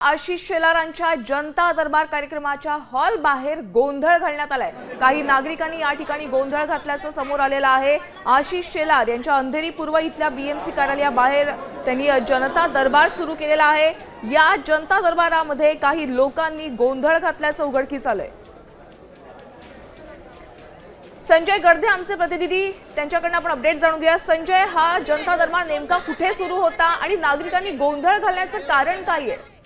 आशिष शेलारांच्या जनता दरबार कार्यक्रमाच्या हॉल बाहेर गोंधळ घालण्यात आलाय. काही नागरिकांनी या ठिकाणी गोंधळ घातल्याचं समोर आलेलं आहे. आशिष शेलार यांच्या अंधेरी पूर्व इथल्या बीएमसी कार्यालयाबाहेर त्यांनी जनता दरबार सुरू केलेला आहे. या जनता दरबारामध्ये काही लोकांनी गोंधळ घातल्याचं उघडकीस आलंय. संजय गर्दे आमचे प्रतिनिधी त्यांच्याकडनं आपण अपडेट जाणून घेऊया. संजय हा जनता दरबार नेमका कुठे सुरू होता आणि नागरिकांनी गोंधळ घालण्याचं कारण काय आहे?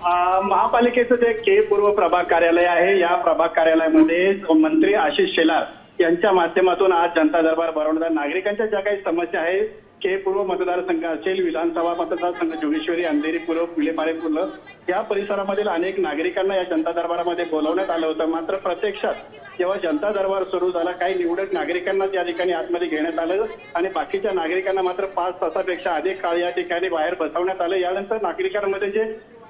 महापालिकेचं जे के पूर्व प्रभाग कार्यालय आहे या प्रभाग कार्यालयामध्ये मंत्री आशिष शेलार यांच्या माध्यमातून आज जनता दरबार भरवण्यात नागरिकांच्या ज्या काही समस्या आहेत के पूर्व मतदारसंघ असेल विधानसभा मतदारसंघ जोगेश्वरी अंधेरी पूर्व विलेपाडे पूर्व या परिसरामधील अनेक नागरिकांना या जनता दरबारामध्ये बोलवण्यात आलं होतं. मात्र प्रत्यक्षात जेव्हा जनता दरबार सुरू झाला काही निवडक नागरिकांना त्या ठिकाणी आतमध्ये घेण्यात आलं आणि बाकीच्या नागरिकांना मात्र पाच तासापेक्षा अधिक काळ या ठिकाणी बाहेर बसवण्यात आलं. यानंतर नागरिकांमध्ये जे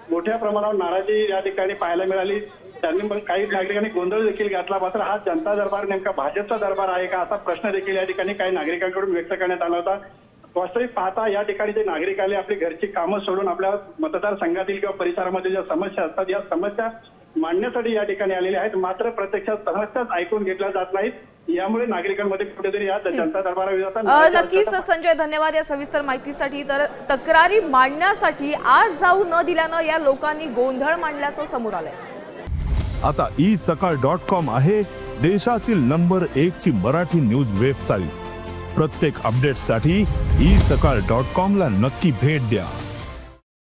मोठ्या प्रमाणावर नाराजी या ठिकाणी पाहायला मिळाली. त्यांनी मग काही नागरिकांनी गोंधळ देखील घातला. मात्र हा जनता दरबार नेमका भाजपचा दरबार आहे का? असा प्रश्न देखील या ठिकाणी काही नागरिकांकडून व्यक्त करण्यात आला होता. वास्तविक पाहता या ठिकाणी जे नागरिक आले आपली घरची कामं सोडून आपल्या मतदारसंघातील किंवा परिसरामध्ये ज्या समस्या असतात या समस्या मांडण्यासाठी या ठिकाणी आलेल्या आहेत. मात्र प्रत्यक्षात समस्याच ऐकून घेतल्या जात नाहीत यामुळे नागरिकांमध्ये कुठेतरी या जनता नाराजी नक्कीच संजय धन्यवाद या सविस्तर माहितीसाठी. तर तक्रारी मांडण्यासाठी आज जाऊ न दिल्यानं या लोकांनी गोंधळ मांडल्याचं समोर आलंय. आता ई सकाळ डॉट कॉम आहे देशातील नंबर एक ची मराठी न्यूज वेबसाईट. प्रत्येक अपडेटसाठी ई सकाळ डॉट कॉम ला नक्की भेट द्या.